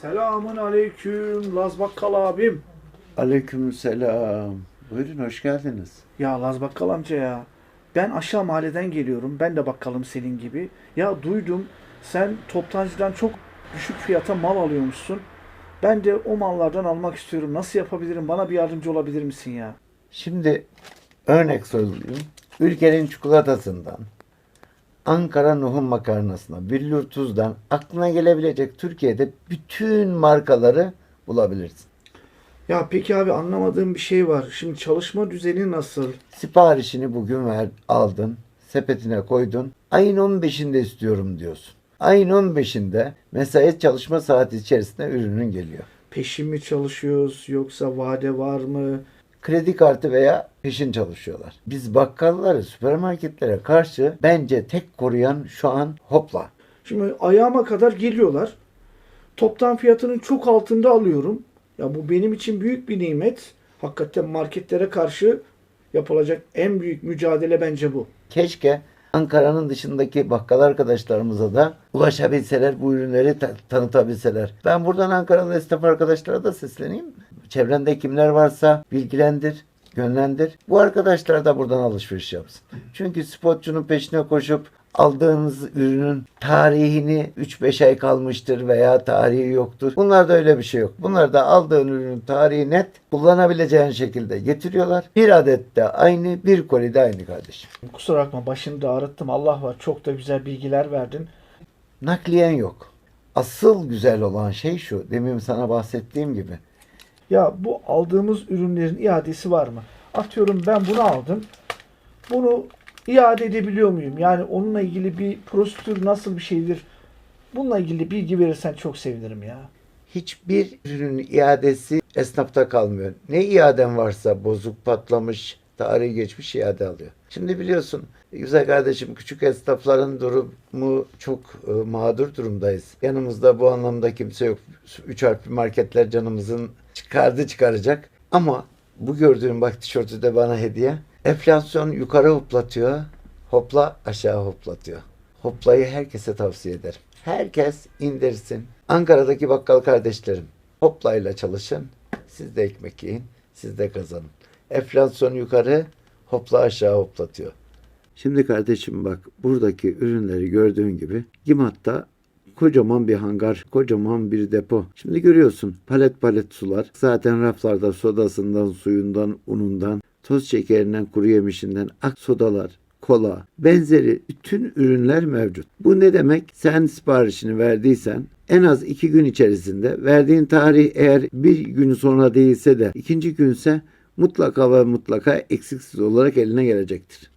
Selamun aleyküm Laz Bakkal abim. Aleykümselam. Buyurun hoş geldiniz. Ya Laz Bakkal amca ya. Ben aşağı mahalleden geliyorum. Ben de bakkalım senin gibi. Ya duydum sen toptancıdan çok düşük fiyata mal alıyormuşsun. Ben de o mallardan almak istiyorum. Nasıl yapabilirim? Bana bir yardımcı olabilir misin ya? Şimdi örnek söyleyeyim. Ülkenin çikolatasından, Ankara Nuhun makarnasına, Billur Tuz'dan aklına gelebilecek Türkiye'de bütün markaları bulabilirsin. Ya peki abi anlamadığım bir şey var. Şimdi çalışma düzeni nasıl? Siparişini bugün ver, aldın, sepetine koydun. Ayın 15'inde istiyorum diyorsun. Ayın 15'inde mesai çalışma saati içerisinde ürünün geliyor. Peşin mi çalışıyoruz yoksa vade var mı? Kredi kartı veya peşin çalışıyorlar. Biz bakkalları, süpermarketlere karşı bence tek koruyan şu an Hopla. Şimdi ayağıma kadar geliyorlar. Toptan fiyatının çok altında alıyorum. Ya bu benim için büyük bir nimet. Hakikaten marketlere karşı yapılacak en büyük mücadele bence bu. Keşke Ankara'nın dışındaki bakkal arkadaşlarımıza da ulaşabilseler, bu ürünleri ta- tanıtabilseler. Ben buradan Ankara'nın esnaf arkadaşlara da sesleneyim. Çevrende kimler varsa bilgilendir, yönlendir. Bu arkadaşlar da buradan alışveriş yapsın. Çünkü spotçunun peşine koşup aldığınız ürünün tarihini 3-5 ay kalmıştır veya tarihi yoktur. Bunlarda öyle bir şey yok. Bunlar da aldığın ürünün tarihi net kullanabileceğin şekilde getiriyorlar. Bir adet de aynı, bir koli de aynı kardeşim. Kusura bakma başını da ağrıttım. Allah var çok da güzel bilgiler verdin. Nakliyen yok. Asıl güzel olan şey şu. Demin sana bahsettiğim gibi. Ya bu aldığımız ürünlerin iadesi var mı? Atıyorum ben bunu aldım. Bunu iade edebiliyor muyum? Yani onunla ilgili bir prosedür nasıl bir şeydir? Bununla ilgili bilgi verirsen çok sevinirim ya. Hiçbir ürünün iadesi esnafta kalmıyor. Ne iaden varsa bozuk, patlamış, tarihi geçmiş iade alıyor. Şimdi biliyorsun güzel kardeşim küçük esnafların durumu çok e, mağdur durumdayız. Yanımızda bu anlamda kimse yok. Üç harfli marketler canımızın çıkardı çıkaracak. Ama bu gördüğün bak tişörtü de bana hediye. Enflasyon yukarı hoplatıyor. Hopla aşağı hoplatıyor. Hoplayı herkese tavsiye ederim. Herkes indirsin. Ankara'daki bakkal kardeşlerim hoplayla çalışın. Siz de ekmek yiyin. Siz de kazanın. Enflasyon yukarı hopla aşağı hoplatıyor. Şimdi kardeşim bak buradaki ürünleri gördüğün gibi Gimat'ta kocaman bir hangar, kocaman bir depo. Şimdi görüyorsun palet palet sular. Zaten raflarda sodasından, suyundan, unundan, toz şekerinden, kuru yemişinden ak sodalar, kola, benzeri bütün ürünler mevcut. Bu ne demek? Sen siparişini verdiysen en az iki gün içerisinde verdiğin tarih eğer bir gün sonra değilse de ikinci günse mutlaka ve mutlaka eksiksiz olarak eline gelecektir.